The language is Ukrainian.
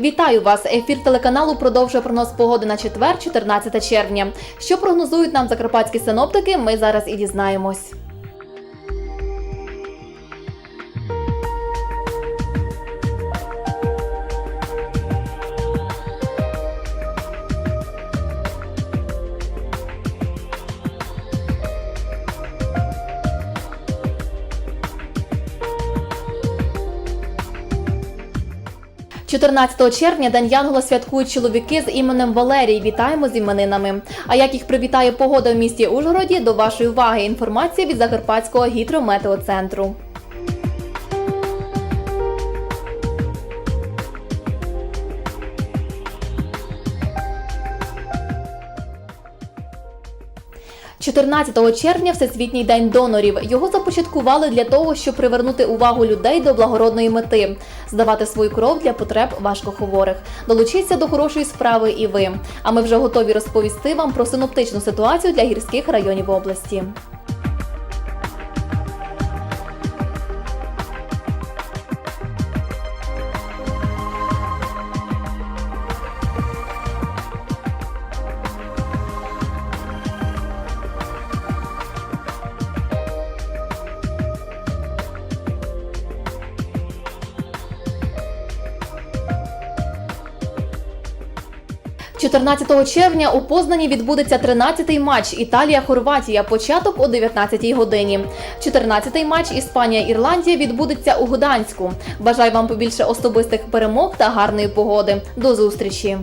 Вітаю вас! Ефір телеканалу продовжує прогноз погоди на четвер, 14 червня. Що прогнозують нам закарпатські синоптики? Ми зараз і дізнаємось. – 14 червня День Янгола святкують чоловіки з іменем Валерій. Вітаємо з іменинами. А як їх привітає погода в місті Ужгороді? До вашої уваги інформація від Закарпатського гідрометеоцентру. – 14 червня Всесвітній день донорів. Його започаткували для того, щоб привернути увагу людей до благородної мети, здавати свою кров для потреб важкохворих. Долучіться до хорошої справи і ви. А ми вже готові розповісти вам про синоптичну ситуацію для гірських районів області. – 14 червня у Познані відбудеться 13-й матч Італія-Хорватія. Початок о 19-й годині. 14-й матч Іспанія-Ірландія відбудеться у Гданську. Бажаю вам побільше особистих перемог та гарної погоди. До зустрічі!